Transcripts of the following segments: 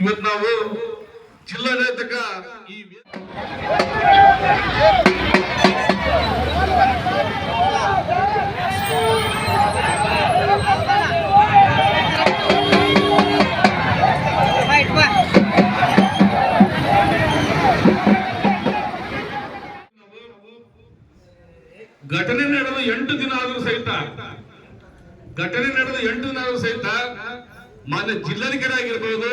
ಇವತ್ತು ನಾವು ಜಿಲ್ಲಾಡಳಿತಕ ಈ ಘಟನೆ ನಡೆದು ಎಂಟು ದಿನ ಆದರೂ ಸಹಿತ, ಘಟನೆ ನಡೆದು ಎಂಟು ದಿನ ಆದರೂ ಸಹಿತ ಮಾನ್ಯ ಜಿಲ್ಲಾಧಿಕಾರಿ ಆಗಿರ್ಬೋದು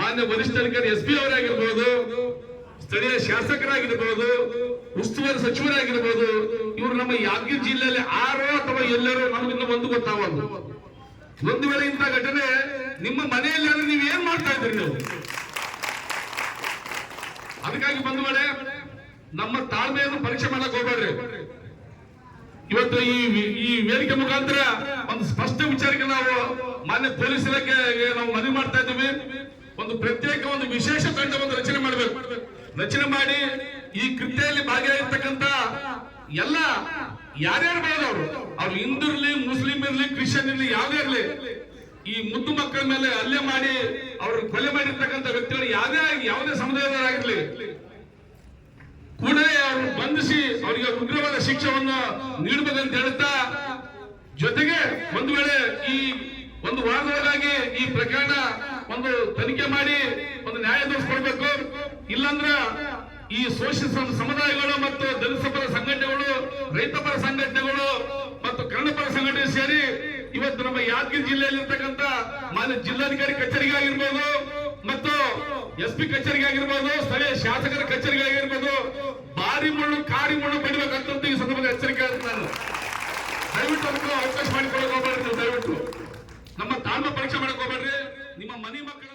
ಮಾನ್ಯ ವರಿಷ್ಠಾಧಿಕಾರಿ ಎಸ್ ಪಿ ಅವರಾಗಿರ್ಬೋದು, ಸ್ಥಳೀಯ ಶಾಸಕರಾಗಿರ್ಬೋದು, ಉಸ್ತುವಾರಿ ಸಚಿವರಾಗಿರ್ಬೋದು, ಇವರು ನಮ್ಮ ಯಾದಗಿರಿ ಜಿಲ್ಲೆಯಲ್ಲಿ ಆರೋ ಅಥವಾ ಎಲ್ಲರೂ ನಮಗಿನ್ನ ಒಂದು ಗೊತ್ತಾಗಲ್ಲ ಒಂದು ವೇಳೆ ಇಂಥ ಘಟನೆ ನಿಮ್ಮ ಮನೆಯಲ್ಲಿ ಆದ್ರೆ ನೀವು ಏನ್ ಮಾಡ್ತಾ ಇದ್ರಿ ನೀವು? ಅದಕ್ಕಾಗಿ ಬಂದ ವೇಳೆ ನಮ್ಮ ತಾಳ್ಮೆಯನ್ನು ಪರೀಕ್ಷೆ ಮಾಡಕ್ ಹೋಗ್ಬೇಡ್ರಿ. ಇವತ್ತು ಈ ಈ ವೇದಿಕೆ ಮುಖಾಂತರ ಒಂದು ಸ್ಪಷ್ಟ ವಿಚಾರಕ್ಕೆ ನಾವು ಮಾನ್ಯ ಪೊಲೀಸ್ ನಾವು ಮನವಿ ಮಾಡ್ತಾ ಇದ್ದೀವಿ. ಒಂದು ಪ್ರತ್ಯೇಕ ಒಂದು ವಿಶೇಷ ತಂಡವನ್ನು ರಚನೆ ಮಾಡಬೇಕು. ರಚನೆ ಮಾಡಿ ಈ ಕೃತ್ಯದಲ್ಲಿ ಭಾಗಿಯಾಗಿರ್ತಕ್ಕಂತ ಎಲ್ಲ ಯಾರ್ಯಾರು ಬೆಳೆದವರು, ಅವ್ರು ಹಿಂದೂ ಇರ್ಲಿ, ಮುಸ್ಲಿಂ ಇರ್ಲಿ, ಕ್ರಿಶ್ಚಿಯನ್ ಇರ್ಲಿ, ಯಾವ್ದೇ ಇರ್ಲಿ, ಈ ಮುದ್ದು ಮಕ್ಕಳ ಮೇಲೆ ಹಲ್ಲೆ ಮಾಡಿ ಅವ್ರು ಕೊಲೆ ಮಾಡಿರ್ತಕ್ಕಂಥ ವ್ಯಕ್ತಿಗಳು ಯಾವ್ದೇ ಯಾವುದೇ ಸಮುದಾಯದವರಾಗಿರ್ಲಿ, ಕೂಡಲೇ ಅವರು ಬಂಧಿಸಿ ಅವರಿಗೆ ಉಗ್ರವಾದ ಶಿಕ್ಷೆಯನ್ನು ನೀಡಬೇಕಂತ ಹೇಳುತ್ತಾ ಜೊತೆಗೆ ಒಂದು ವೇಳೆ ಈ ಒಂದು ವಾರದೊಳಗಾಗಿ ಈ ಪ್ರಕರಣ ಒಂದು ತನಿಖೆ ಮಾಡಿ ಒಂದು ನ್ಯಾಯ ದೊರಕಿಸ್ಕೊಡ್ಬೇಕು ಇಲ್ಲಾಂದ್ರ ಈ ಸಮ- ಸಮುದಾಯಗಳು ಮತ್ತು ದಲಿತ ಪರ ಸಂಘಟನೆಗಳು, ರೈತ ಪರ ಸಂಘಟನೆಗಳು ಮತ್ತು ಕನ್ನಡ ಪರ ಸಂಘಟನೆ ಸೇರಿ ಇವತ್ತು ನಮ್ಮ ಯಾದಗಿರಿ ಜಿಲ್ಲೆಯಲ್ಲಿ ಇರ್ತಕ್ಕಂಥ ಮಾನ್ಯ ಜಿಲ್ಲಾಧಿಕಾರಿ ಕಚೇರಿಗೆ ಆಗಿರ್ಬೋದು ಮತ್ತು ಎಸ್ ಪಿ ಕಚೇರಿಗೆ ಆಗಿರ್ಬೋದು, ಸ್ಥಳೀಯ ಶಾಸಕರ ಕಚೇರಿಗೆ ಆಗಿರ್ಬೋದು ಬಾರಿ ಮಣ್ಣು ಕಾರಿ ಮಣ್ಣು ಬಡಿಬೇಕಂತ ಈ ಸಂದರ್ಭದಲ್ಲಿ ಎಚ್ಚರಿಕೆ ನಾನು ದಯವಿಟ್ಟು ಅವಕಾಶ ಮಾಡಿಕೊಳ್ಳೋಕೆ ದಯವಿಟ್ಟು. ತಾಳ್ಮೆ ಪರೀಕ್ಷೆ ಮಾಡಕ್ ಹೋಗ್ಬೇಡ್ರಿ. ನಿಮ್ಮ ಮನಿ ಮಕ್ಕಳ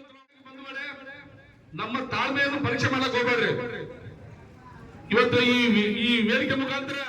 ನಮ್ಮ ತಾಳ್ಮೆಯನ್ನು ಪರೀಕ್ಷೆ ಮಾಡಕ್ ಹೋಗ್ಬೇಡ್ರಿ. ಇವತ್ತು ಈ ಈ ವೇದಿಕೆ ಮುಖಾಂತರ